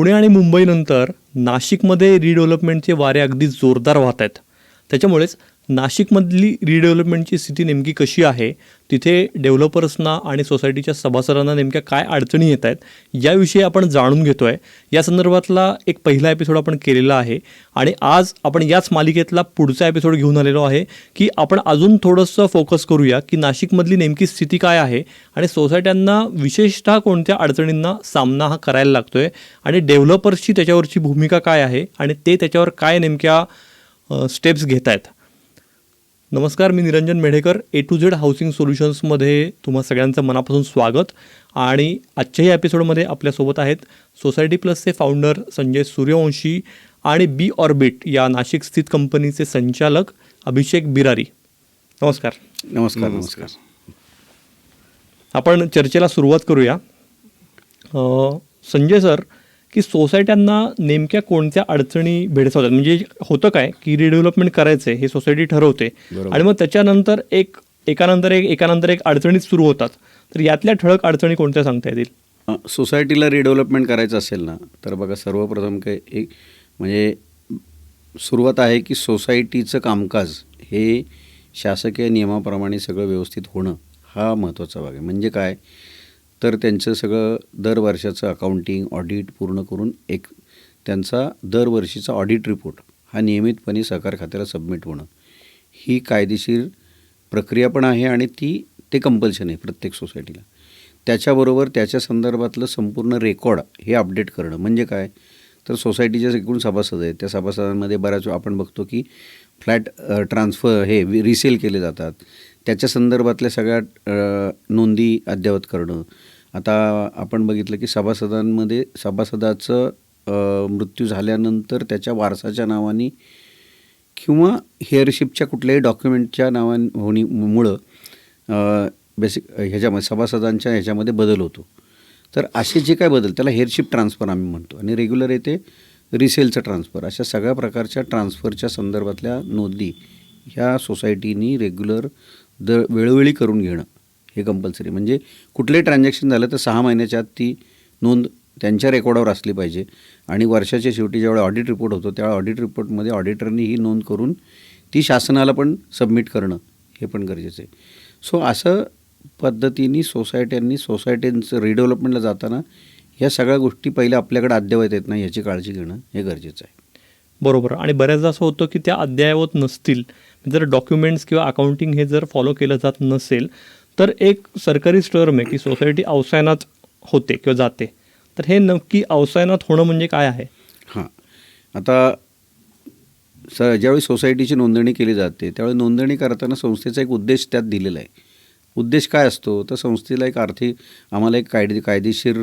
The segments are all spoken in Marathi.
पुणे आणि मुंबईनंतर नाशिकमध्ये रिडेव्हलपमेंटचे वारे अगदी जोरदार वाहत आहेत. त्याच्यामुळेच नाशिकमधली रिडेव्हलपमेंटची स्थिती नेमकी कशी आहे? तिथे डेव्हलपर्सना आणि सोसायटीच्या सभासदांना नेमक्या काय अडचणी येत आहेत याविषयी आपण जाणून घेतो आहे या संदर्भातला एक पहिला एपिसोड आपण केलेला आहे आणि आज आपण याच मालिकेतला पुढचा एपिसोड घेऊन आलेलो आहे की आपण अजून थोडंसं फोकस करूया की नाशिकमधली नेमकी स्थिती काय आहे आणि सोसायट्यांना विशेषतः कोणत्या अडचणींना सामना हा करायला लागतो आहे आणि डेव्हलपर्सची त्याच्यावरची भूमिका काय आहे आणि ते त्याच्यावर काय नेमक्या स्टेप्स घेत आहेत नमस्कार मी Niranjan Medhekar. A to Z housing सोल्युशन्समध्ये तुम्हा सगळ्यांचं मनापासून स्वागत. आणि आजच्याही एपिसोडमध्ये आपल्यासोबत आहेत सोसायटी प्लसचे फाउंडर संजय सूर्यवंशी आणि बी ऑर्बिट या नाशिक स्थित कंपनीचे संचालक अभिषेक बिरारी. नमस्कार. नमस्कार नमस्कार. आपण चर्चेला सुरुवात करूया. संजय सर की सोसायट्यांना नेमक्या कोणत्या अडचणी भेडसावतात? म्हणजे होतं काय की रिडेव्हलपमेंट करायचं हे सोसायटी ठरवते. आणि मग त्याच्यानंतर एक एकानंतर एक एकानंतर एक अडचणीच सुरू होतात. तर यातल्या ठळक अडचणी कोणत्या सांगता येतील? सोसायटीला रिडेव्हलपमेंट करायचं असेल ना तर बघा सर्वप्रथम काय एक म्हणजे सुरुवात आहे की सोसायटीचं कामकाज हे शासकीय नियमाप्रमाणे सगळं व्यवस्थित होणं हा महत्त्वाचा भाग आहे. म्हणजे काय? तर त्यांचं सगळं दर वर्षाचं अकाउंटिंग ऑडिट पूर्ण करून एक त्यांचा दरवर्षीचा ऑडिट रिपोर्ट हा नियमितपणे सहकार खात्याला सबमिट होणं. ही कायदेशीर प्रक्रिया पण आहे आणि ती ते कंपल्शन आहे प्रत्येक सोसायटीला त्याच्याबरोबर त्याच्या संदर्भातलं संपूर्ण रेकॉर्ड हे अपडेट करणं. म्हणजे काय? तर सोसायटीचे एकूण सभासद आहेत. त्या सभासदांमध्ये बऱ्याच आपण बघतो की फ्लॅट ट्रान्सफर हे रिसेल केले जातात. त्याच्या संदर्भातल्या सगळ्या नोंदी अद्ययावत करणं. आता आपण बघितलं की सभासदांमध्ये सभासदाचं मृत्यू झाल्यानंतर त्याच्या वारसाच्या नावाने किंवा हेअरशिपच्या कुठल्याही डॉक्युमेंटच्या नावान होणीमुळं बेसिक ह्याच्यामध्ये सभासदांच्या ह्याच्यामध्ये बदल होतो. तर असे जे काय बदल त्याला हेअरशिप ट्रान्सफर आम्ही म्हणतो. आणि रेग्युलर येते रिसेलचं ट्रान्सफर. अशा सगळ्या प्रकारच्या ट्रान्सफरच्या संदर्भातल्या नोंदी ह्या सोसायटीनी रेग्युलर दर वेळोवेळी करून घेणं. हे कंपल्सरी म्हणजे कुठलंही ट्रान्झॅक्शन झालं तर सहा महिन्याच्या आत ती नोंद त्यांच्या रेकॉर्डावर असली पाहिजे. आणि वर्षाच्या शेवटी ज्यावेळी ऑडिट रिपोर्ट होतो त्यावेळी ऑडिट रिपोर्टमध्ये ऑडिटरनी ही नोंद करून ती शासनाला पण सबमिट करणं हे पण गरजेचं आहे. सो असं पद्धतीने सोसायट्यांनी सोसायटींचं रिडेव्हलपमेंटला जाताना ह्या सगळ्या गोष्टी पहिल्या आपल्याकडे अद्ययावत येत नाही याची काळजी घेणं हे गरजेचं आहे. बरोबर. आणि बऱ्याचदा असं होतं की त्या अद्ययावत नसतील. जर डॉक्युमेंट्स किंवा अकाउंटिंग हे जर फॉलो केलं जात नसेल तर एक सरकारी स्टोअर आहे की सोसायटी अवसायनात होते किंवा जाते. तर हे नक्की अवसायनात होणं म्हणजे काय आहे? हां. आता स ज्यावेळी सोसायटीची नोंदणी केली जाते त्यावेळी नोंदणी करताना संस्थेचा एक उद्देश त्यात दिलेला आहे. उद्देश काय असतो? तर संस्थेला एक आर्थिक आम्हाला एक कायदे कायदेशीर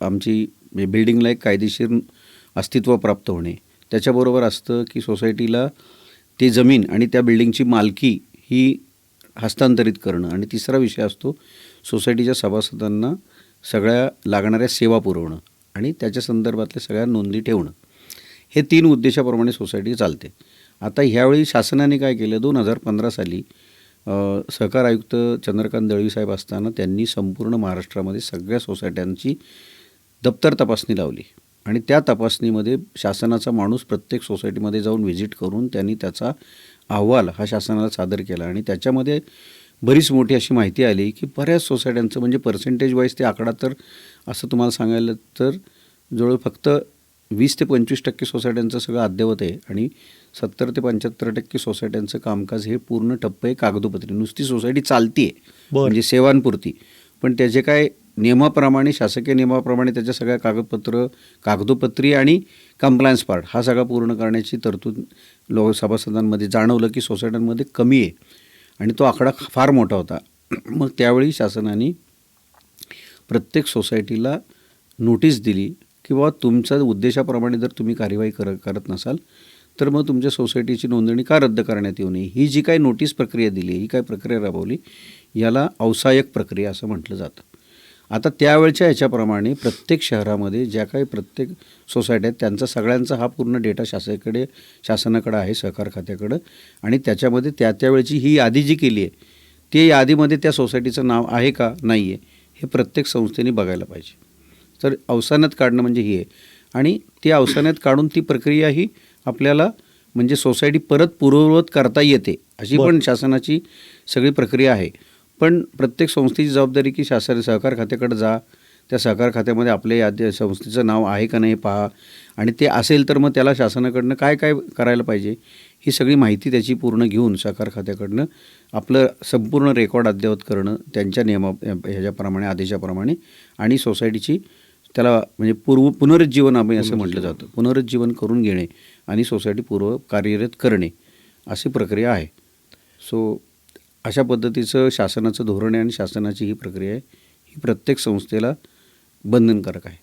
आमची म्हणजे बिल्डिंगला एक कायदेशीर अस्तित्व प्राप्त होणे. त्याच्याबरोबर असतं की सोसायटीला ती जमीन आणि त्या बिल्डिंगची मालकी ही हस्तांतरित करणं. आणि तिसरा विषय असतो सोसायटीच्या सभासदांना सगळ्या लागणाऱ्या सेवा पुरवणं आणि त्याच्या संदर्भातल्या सगळ्या नोंदी ठेवणं. हे तीन उद्देशाप्रमाणे सोसायटी चालते. आता ह्यावेळी शासनाने काय केलं? दोन हजार पंधरा साली सहकार आयुक्त चंद्रकांत दळवीसाहेब असताना त्यांनी संपूर्ण महाराष्ट्रामध्ये सगळ्या सोसायट्यांची दप्तर तपासणी लावली. आणि त्या तपासणीमध्ये शासनाचा माणूस प्रत्येक सोसायटीमध्ये जाऊन व्हिजिट करून त्यांनी त्याचा अहवाल हा शासनाला सादर केला. आणि त्याच्यामध्ये बरीच मोठी अशी माहिती आली की बऱ्याच सोसायट्यांचं म्हणजे पर्सेंटेज वाईज ते आकडा तर असं तुम्हाला सांगायला तर जवळ फक्त वीस ते पंचवीस टक्के सोसायट्यांचं सगळं अद्ययावत आहे आणि सत्तर ते पंच्याहत्तर टक्के सोसायट्यांचं कामकाज हे पूर्ण टप्प आहे कागदोपत्री. नुसती सोसायटी चालती आहे. म्हणजे सेवांपुरती. पण त्याचे काय नियमाप्रमाणे शासकीय नियमाप्रमाणे त्याच्या सगळ्या कागदपत्र कागदोपत्री आणि कंप्लायन्स पार्ट हा सगळा पूर्ण करण्याची तरतूद लोक सभासदांमध्ये जाणवलं की सोसायट्यांमध्ये कमी आहे. आणि तो आकडा फार मोठा होता. मग त्यावेळी शासनाने प्रत्येक सोसायटीला नोटीस दिली की बाबा तुमच्या उद्देशाप्रमाणे जर तुम्ही कार्यवाही कर करत नसाल तर मग तुमच्या सोसायटीची नोंदणी का रद्द करण्यात येऊ नये? ही जी काही नोटीस प्रक्रिया दिली ही काय प्रक्रिया राबवली याला अवसायक प्रक्रिया असं म्हटलं जातं. आता त्यावेळच्या ह्याच्याप्रमाणे प्रत्येक शहरामध्ये ज्या काही प्रत्येक सोसायट्या आहेत त्यांचा सगळ्यांचा हा पूर्ण डेटा शासनाकडे शासनाकडे आहे सहकार खात्याकडं. आणि त्याच्यामध्ये त्या त्यावेळची ही यादी जी केली आहे ते यादीमध्ये त्या सोसायटीचं नाव आहे का नाही आहे हे प्रत्येक संस्थेने बघायला पाहिजे. तर अवसानात काढणं म्हणजे ही आहे. आणि ती अवसानात काढून ती प्रक्रिया ही आपल्याला म्हणजे सोसायटी परत पूर्ववत करता येते अशी. पण शासनाची सगळी प्रक्रिया आहे. पण प्रत्येक संस्थेची जबाबदारी की शासन सहकार खात्याकडे जा. त्या सहकार खात्यामध्ये आपल्या यादी संस्थेचं नाव आहे का नाही पहा. आणि ते असेल तर मग त्याला शासनाकडनं काय काय करायला पाहिजे? ही सगळी माहिती त्याची पूर्ण घेऊन सहकार खात्याकडनं आपलं संपूर्ण रेकॉर्ड अद्ययावत करणं त्यांच्या नियमा ह्याच्याप्रमाणे आदेशाप्रमाणे आणि सोसायटीची त्याला म्हणजे पूर्व पुनरुज्जीवन आम्ही असं म्हटलं जातं. पुनरुज्जीवन करून घेणे आणि सोसायटी पूर्व कार्यरत करणे अशी प्रक्रिया आहे. सो अशा पद्धतीचं शासनाचं धोरण आहे आणि शासनाची ही प्रक्रिया आहे. ही प्रत्येक संस्थेला बंधनकारक आहे.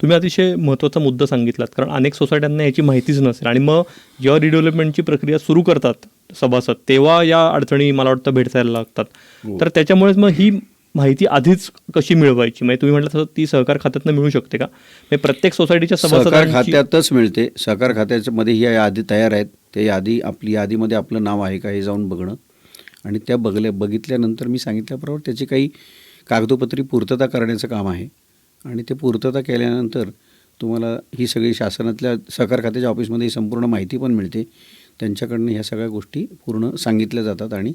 तुम्ही अतिशय महत्त्वाचा मुद्दा सांगितलात कारण अनेक सोसायट्यांना याची माहितीच नसेल. आणि मग जेव्हा रिडेव्हलपमेंटची प्रक्रिया सुरू करतात सभासद तेव्हा या अडचणी मला वाटतं भेडसायला लागतात. हो. तर त्याच्यामुळेच मग ही माहिती आधीच कशी मिळवायची? म्हणजे तुम्ही म्हटलं तसं ती सहकार खात्यातनं मिळू शकते का? म्हणजे प्रत्येक सोसायटीच्या सहकार सभासदांची खात्यातच मिळते. सहकार खात्यामध्ये ही यादी तयार आहेत. ते यादी आपली यादीमध्ये आपलं नाव आहे का हे जाऊन बघणं. आणि त्या बघल्या बघितल्यानंतर मी सांगितल्याप्रमाणे त्याची काही कागदोपत्री पूर्तता करण्याचं काम आहे. आणि ते पूर्तता केल्यानंतर तुम्हाला ही सगळी शासनातल्या सहकार खात्याच्या ऑफिसमध्ये ही संपूर्ण माहिती पण मिळते. त्यांच्याकडनं ह्या सगळ्या गोष्टी पूर्ण सांगितल्या जातात आणि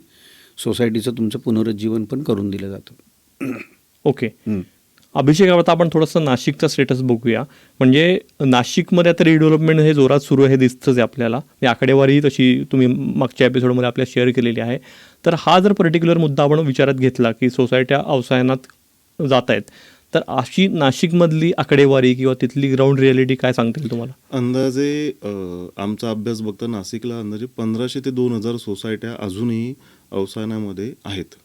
सोसायटीचं तुमचं पुनरुज्जीवन पण करून दिलं जातं. ओके. अभिषेक आता आपण थोडंसं नाशिकचा स्टेटस बघूया. म्हणजे नाशिकमध्ये आता रिडेव्हलपमेंट हे जोरात सुरू आहे हे दिसतंच आहे आपल्याला. ही आकडेवारी तशी तुम्ही मागच्या एपिसोडमध्ये आपल्या शेअर केलेली आहे. तर हा जर पर्टिक्युलर मुद्दा आपण विचारात घेतला की सोसायट्या अवसायनात जात आहेत तर अशी नाशिकमधली आकडेवारी किंवा तिथली ग्राउंड रियालिटी काय सांगतील तुम्हाला? अंदाजे आमचा अभ्यास बघता नाशिकला अंदाजे पंधराशे ते दोन हजार सोसायट्या अजूनही अवसायनामध्ये आहेत.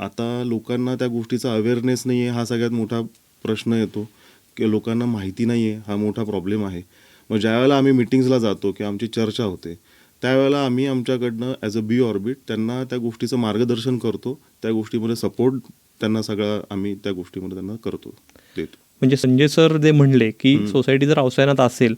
आता लोकांना त्या गोष्टीचा अवेअरनेस नाही आहे हा सगळ्यात मोठा प्रश्न येतो. की लोकांना माहिती नाही आहे हा मोठा प्रॉब्लेम आहे. मग ज्यावेळेला आम्ही मिटिंग्सला जातो किंवा आमची चर्चा होते त्यावेळेला आम्ही आमच्याकडनं ॲज अ बी ऑर्बिट त्यांना त्या गोष्टीचं मार्गदर्शन करतो. त्या गोष्टीमध्ये सपोर्ट त्यांना सगळा आम्ही त्या गोष्टीमध्ये त्यांना करतो देतो. म्हणजे संजय सर जे म्हणले की सोसायटी जर अवसायनात असेल.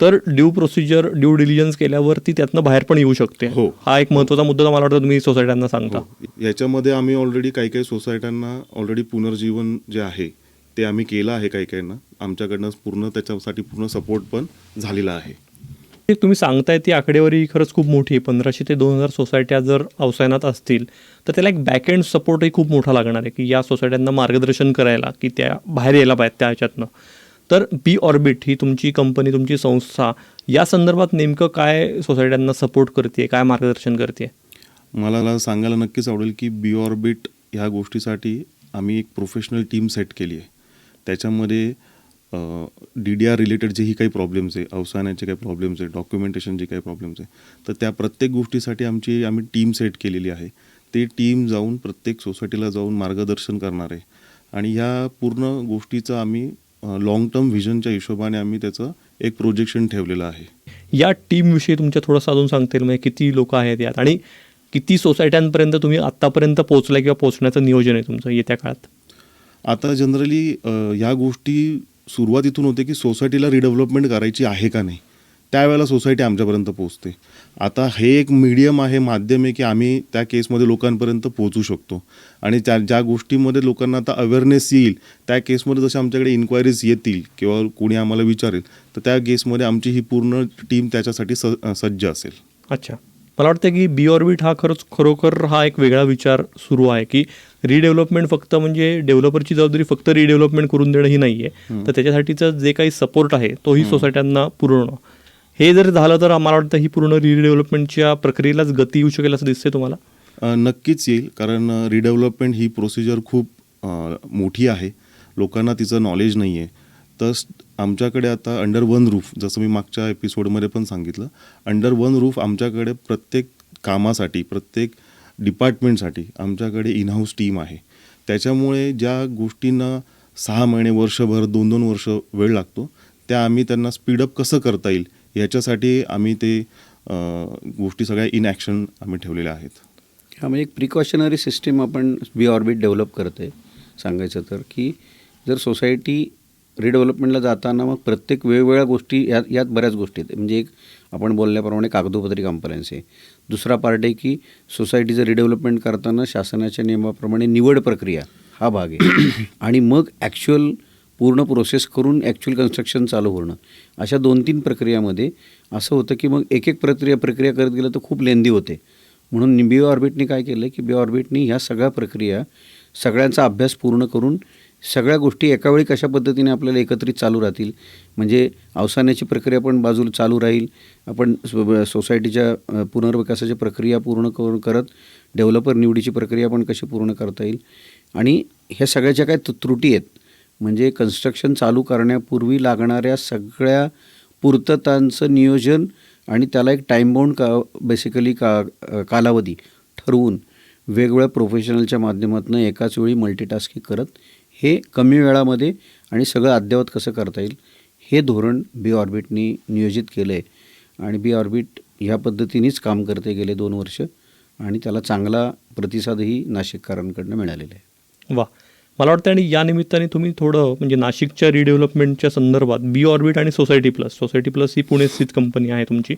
तर ड्यू प्रोसिजर ड्यू डिलिजन्स केल्यावर ती त्यातनं बाहेर पण येऊ शकते. हो. हा एक महत्त्वाचा मुद्दा मला वाटतं तुम्ही सोसायट्यांना सांगता. हो. याच्यामध्ये आम्ही ऑलरेडी काही काही सोसायट्यांना ऑलरेडी पुनर्जीवन जे आहे ते आम्ही केलं आहे काही काहींना. आमच्याकडनं पूर्ण त्याच्यासाठी पूर्ण सपोर्ट पण झालेला आहे. तुम्ही सांगताय ती आकडेवारी खरंच खूप मोठी आहे. पंधराशे ते दोन हजार सोसायट्या जर अवसायनात असतील तर त्याला एक बॅकएंड सपोर्टही खूप मोठा लागणार आहे की या सोसायट्यांना मार्गदर्शन करायला की त्या बाहेर यायला पाहिजेत त्या ह्याच्यातनं. तर बी ऑर्बिट ही तुमची कंपनी तुमची संस्था या संदर्भात नेमकं काय सोसायट्यांना सपोर्ट करते काय मार्गदर्शन करते मला सांगायला नक्कीच आवडेल की बी ऑर्बिट ह्या गोष्टीसाठी आम्ही एक प्रोफेशनल टीम सेट केली आहे. त्याच्यामध्ये डी डी आर रिलेटेड जेही काही प्रॉब्लेम्स आहे अवसानाचे काही प्रॉब्लेम्स आहे डॉक्युमेंटेशन जे काही प्रॉब्लेम्स आहे तर त्या प्रत्येक गोष्टीसाठी आमची आम्ही टीम सेट केलेली आहे. ते टीम जाऊन प्रत्येक सोसायटीला जाऊन मार्गदर्शन करणार आहे. आणि ह्या पूर्ण गोष्टीचं आम्ही लॉंग टर्म व्हिजनच्या हिशोबाने आम्ही त्याचं एक प्रोजेक्शन ठेवलेलं आहे. या टीमविषयी तुमच्या थोडंसं अजून सांगतील म्हणजे किती लोक आहेत यात? आणि किती सोसायट्यांपर्यंत तुम्ही आत्तापर्यंत पोहोचलाय किंवा पोहोचण्याचं नियोजन आहे तुमचं येत्या काळात? आता जनरली ह्या गोष्टी सुरुवातीतून होते की सोसायटीला रिडेव्हलपमेंट करायची आहे का नाही त्यावेळेला सोसायटी आमच्यापर्यंत पोहोचते. आता हे एक मीडियम आहे माध्यम आहे की आम्ही त्या केसमध्ये लोकांपर्यंत पोहोचू शकतो. आणि त्या ज्या गोष्टीमध्ये लोकांना आता अवेअरनेस येईल त्या केसमध्ये जसे आमच्याकडे इन्क्वायरीज येतील किंवा कोणी आम्हाला विचारेल तर त्या केसमध्ये आमची ही पूर्ण टीम त्याच्यासाठी स सज्ज असेल. अच्छा. मला वाटतं की बी ऑर्बिट हा खरंच खरोखर हा एक वेगळा विचार सुरू आहे की रिडेव्हलपमेंट फक्त म्हणजे डेव्हलपरची जबाबदारी फक्त रिडेव्हलपमेंट करून देणं ही नाही आहे तर त्याच्यासाठीचं जे काही सपोर्ट आहे तोही सोसायट्यांना पुरवणं हे जर झालं तर मला वाटतं ही पूर्ण रिडेव्हलपमेंटच्या प्रक्रियेलाच गती येऊ शकेल असं दिसतंय तुम्हाला? नक्कीच येईल. कारण रिडेव्हलपमेंट ही प्रोसिजर खूप मोठी आहे. लोकांना तिचं नॉलेज नाही आहे तर आमच्याकडे आता अंडर वन रूफ जसं मी मागच्या एपिसोडमध्ये पण सांगितलं अंडर वन रूफ आमच्याकडे प्रत्येक कामासाठी प्रत्येक डिपार्टमेंटसाठी आमच्याकडे इनहाऊस टीम आहे. त्याच्यामुळे ज्या गोष्टींना सहा महिने वर्षभर दोन दोन वर्ष वेळ लागतो त्या आम्ही त्यांना स्पीडअप कसं करता येईल याच्यासाठी आम्ही ते गोष्टी सगळ्या इन ॲक्शन आम्ही ठेवलेल्या आहेत. हा म्हणजे एक प्रिकॉशनरी सिस्टीम आपण बी ऑर्बिट डेव्हलप करते सांगायचं तर की जर सोसायटी रिडेव्हलपमेंटला जाताना मग प्रत्येक वेगवेगळ्या गोष्टी यात यात बऱ्याच गोष्टी आहेत. म्हणजे एक आपण बोलल्याप्रमाणे कागदोपत्री कम्प्लायन्स आहे. दुसरा पार्ट आहे की सोसायटीचं रिडेव्हलपमेंट करताना शासनाच्या नियमाप्रमाणे निवड प्रक्रिया हा भाग आहे. आणि मग ॲक्च्युअल पूर्ण प्रोसेस करून ॲक्च्युअल कन्स्ट्रक्शन चालू होणं. अशा दोन तीन प्रक्रियामध्ये असं होतं की मग एक एक प्रक्रिया प्रक्रिया करत गेलं तर खूप लेंदी होते. म्हणून बी ऑर्बिटनी काय केलं की बी ऑर्बिटनी ह्या सगळ्या प्रक्रिया सगळ्यांचा अभ्यास पूर्ण करून सगळ्या गोष्टी एका वेळी कशा पद्धतीने आपल्याला एकत्रित चालू राहतील? म्हणजे अवसानाची प्रक्रिया पण बाजूला चालू राहील. आपण सोसायटीच्या पुनर्विकासाची प्रक्रिया पूर्ण करून करत डेव्हलपर निवडीची प्रक्रिया पण कशी पूर्ण करता येईल? आणि ह्या सगळ्या ज्या काय त्रुटी आहेत. म्हणजे कन्स्ट्रक्शन चालू करण्यापूर्वी लागणाऱ्या सगळ्या पूर्ततांचं नियोजन आणि त्याला एक टाईमबाऊंड का बेसिकली का कालावधी ठरवून वेगवेगळ्या प्रोफेशनलच्या माध्यमातून एकाच वेळी मल्टीटास्किंग करत हे कमी वेळामध्ये आणि सगळं अद्ययावत कसं करता येईल हे धोरण बी ऑर्बिटनी नियोजित केलं आहे आणि बी ऑर्बिट ह्या पद्धतीनेच काम करते गेले दोन वर्ष आणि त्याला चांगला प्रतिसादही नाशिककारांकडनं मिळालेला आहे. वा मला वाटतं आणि या निमित्ताने तुम्ही थोडं म्हणजे नाशिकच्या रिडेव्हलपमेंटच्या संदर्भात बी ऑर्बिट आणि सोसायटी प्लस सोसायटी प्लस ही पुणे स्थित कंपनी आहे तुमची.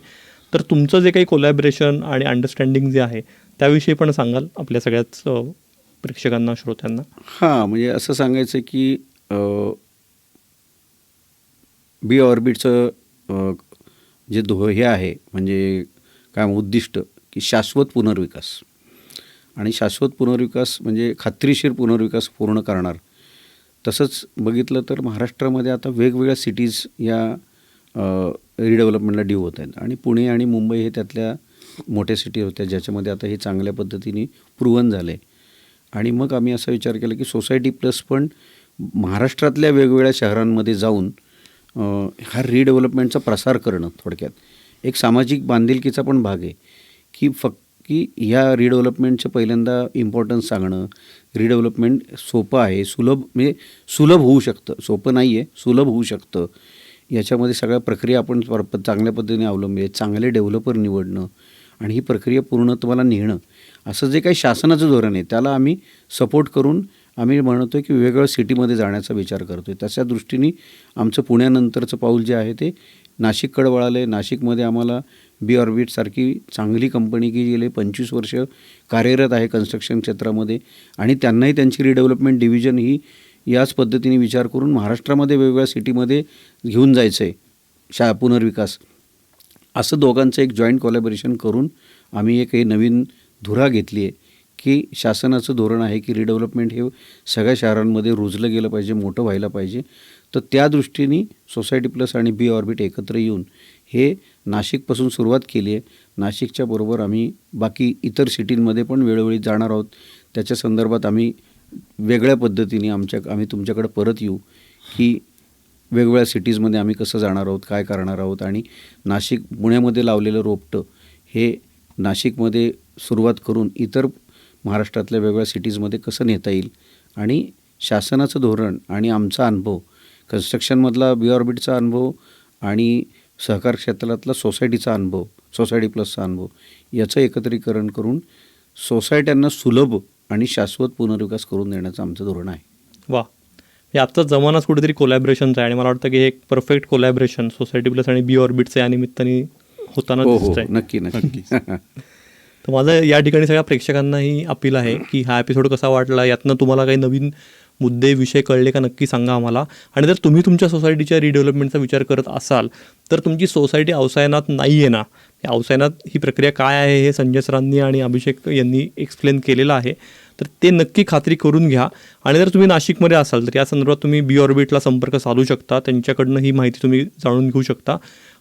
तर तुमचं जे काही कोलॅबरेशन आणि अंडरस्टँडिंग जे आहे त्याविषयी पण सांगाल आपल्या सगळ्याच प्रेक्षकांना श्रोत्यांना? हां म्हणजे असं सांगायचं की बी ऑर्बिटचं जे धो हे आहे म्हणजे काय उद्दिष्ट की शाश्वत पुनर्विकास. आणि शाश्वत पुनर्विकास म्हणजे खात्रीशीर पुनर्विकास पूर्ण करणार. तसंच बघितलं तर महाराष्ट्रामध्ये आता वेगवेगळ्या सिटीज या रिडेव्हलपमेंटला ड्यू होत आहेत. आणि पुणे आणि मुंबई हे त्यातल्या मोठ्या सिटी होत्या ज्याच्यामध्ये आता हे चांगल्या पद्धतीने प्रूव्हन झालं आहे आणि मग आम्ही असा विचार केला की सोसायटी प्लस पण महाराष्ट्रातल्या वेगवेगळ्या शहरांमध्ये जाऊन हा रिडेव्हलपमेंटचा प्रसार करणं थोडक्यात. एक सामाजिक बांधिलकीचा पण भाग आहे की फक्त की ह्या रिडेव्हलपमेंटचं पहिल्यांदा इम्पॉर्टन्स सांगणं रिडेव्हलपमेंट सोपं आहे सुलभ म्हणजे सुलभ होऊ शकतं. सोपं नाही आहे सुलभ होऊ शकतं. याच्यामध्ये सगळ्या प्रक्रिया आपण चांगल्या पद्धतीने अवलंबली आहे चांगले डेव्हलपर निवडणं आणि ही प्रक्रिया पूर्णत्वाला नेणं. असं जे काही शासनाचं धोरण आहे त्याला आम्ही सपोर्ट करून आम्ही म्हणतो की वेगवेगळ्या सिटीमध्ये जाण्याचा विचार करतो आहे तशा दृष्टीने आमचं पुण्यानंतरचं पाऊल जे आहे ते नाशिककडं वळालं आहे नाशिकमध्ये आम्हाला बी ऑर्बिटसारखी चांगली कंपनी की गेले पंचवीस वर्ष कार्यरत आहे कन्स्ट्रक्शन क्षेत्रामध्ये आणि त्यांनाही त्यांची रिडेव्हलपमेंट डिव्हिजन ही याच पद्धतीने विचार करून महाराष्ट्रामध्ये वेगवेगळ्या सिटीमध्ये घेऊन जायचं आहे शा पुनर्विकास. असं दोघांचं एक जॉईंट कोलॅबरेशन करून आम्ही एक हे नवीन धुरा घेतली आहे की शासनाचं धोरण आहे की रिडेव्हलपमेंट हे सगळ्या शहरांमध्ये रुजलं गेलं पाहिजे मोठं व्हायला पाहिजे. तर त्या दृष्टीने सोसायटी प्लस आणि बी ऑर्बिट एकत्र येऊन हे नाशिकपासून सुरुवात केली आहे. नाशिकच्या बरोबर आम्ही बाकी इतर सिटींमध्ये पण वेळोवेळी जाणार आहोत. त्याच्या संदर्भात आम्ही वेगळ्या पद्धतीने आमच्या आम्ही तुमच्याकडे परत येऊ की वेगवेगळ्या सिटीजमध्ये आम्ही कसं जाणार आहोत काय करणार आहोत आणि नाशिक पुण्यामध्ये लावलेलं रोपटं हे नाशिकमध्ये सुरुवात करून इतर महाराष्ट्रातल्या वेगवेगळ्या सिटीजमध्ये कसं नेता येईल आणि शासनाचं धोरण आणि आमचा अनुभव कन्स्ट्रक्शनमधला बी ऑर्बिटचा अनुभव आणि सहकार क्षेत्रातला सोसायटीचा अनुभव सोसायटी प्लसचा अनुभव याचं एकत्रीकरण करून सोसायट्यांना सुलभ आणि शाश्वत पुनर्विकास करून देण्याचं आमचं धोरण आहे. वा हे आजचा जमानाच कुठेतरी कोलॅबरेशनचा आहे आणि मला वाटतं की हे एक परफेक्ट कोलॅबरेशन सोसायटी प्लस आणि बी ऑर्बिटचं या निमित्ताने होताना हो हो नक्की नक्की. तर माझं या ठिकाणी सगळ्या प्रेक्षकांनाही अपील आहे की हा एपिसोड कसा वाटला यातनं तुम्हाला काही नवीन मुद्दे विषय कळले का नक्की सांगा आम्हाला. आणि जर तुम्ही तुमच्या सोसायटीच्या रिडेव्हलपमेंटचा विचार करत असाल तर तुमची सोसायटी अवसायनात नाही आहे ना. या अवसायनात ही प्रक्रिया काय आहे हे संजय सरांनी आणि अभिषेक यांनी एक्सप्लेन केलेलं आहे. तर ते नक्की खात्री करून घ्या. आणि जर तुम्ही नाशिकमध्ये असाल तर या संदर्भात तुम्ही बी ऑर्बिटला संपर्क साधू शकता. त्यांच्याकडनं ही माहिती तुम्ही जाणून घेऊ शकता.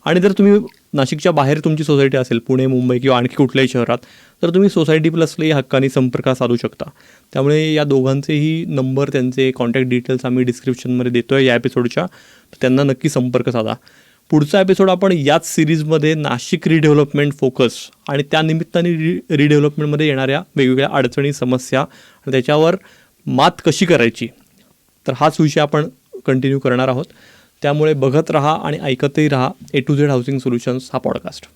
आणि जर तुम्ही नाशिकच्या बाहेर तुमची सोसायटी असेल पुणे मुंबई किंवा आणखी कुठल्याही शहरात तर तुम्ही सोसायटी प्लसलाही हक्काने संपर्क साधू शकता. त्यामुळे या दोघांचेही नंबर त्यांचे कॉन्टॅक्ट डिटेल्स आम्ही डिस्क्रिप्शनमध्ये देतो आहे या एपिसोडच्या तर त्यांना नक्की संपर्क साधा. पुढचा एपिसोड आपण याच सिरीजमध्ये नाशिक रिडेव्हलपमेंट फोकस आणि त्यानिमित्ताने रि रिडेव्हलपमेंटमध्ये येणाऱ्या वेगवेगळ्या अडचणी समस्या आणि त्याच्यावर मात कशी करायची? तर हाच विषय आपण कंटिन्यू करणार आहोत. त्यामुळे बघत राहा आणि ऐकतही राहा A to Z housing solutions हा पॉडकास्ट